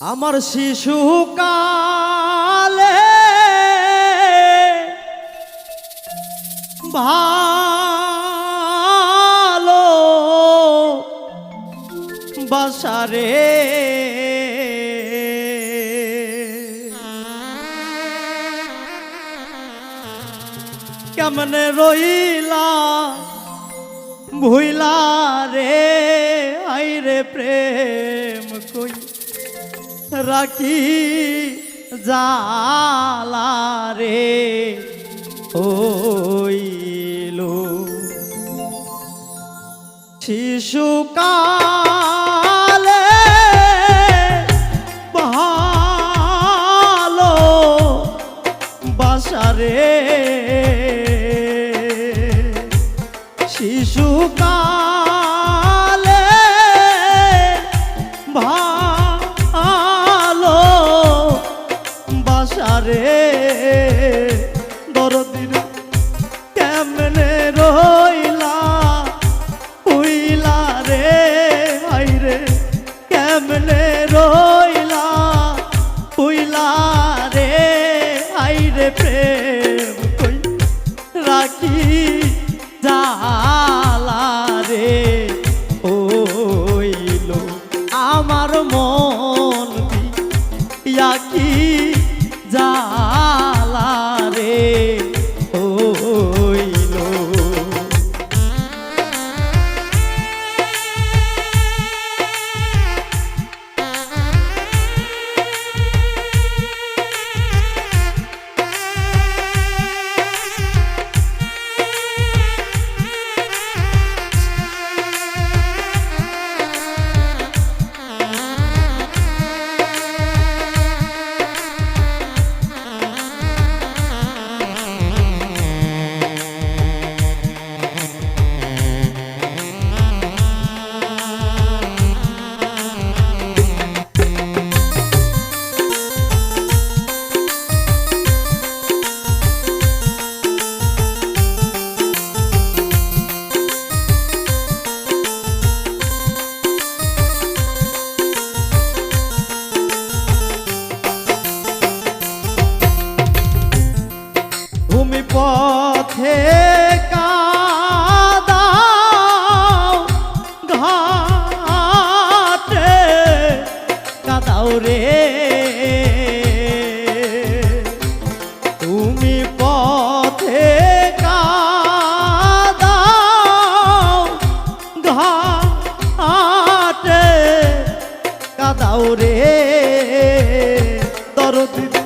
আমার শিশু কালে ভালো বাসারে কেমন রইলা ভুইলা রে আইরে প্রেম। রাখি জালারে ওইলো শিশুকা সারা দাও রে। দরদিন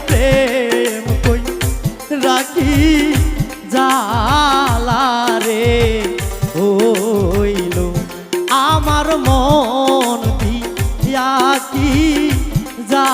প্রেম কই রাখি জালা রে? হইল আমার মন দিয়া কি যা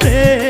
প্রেম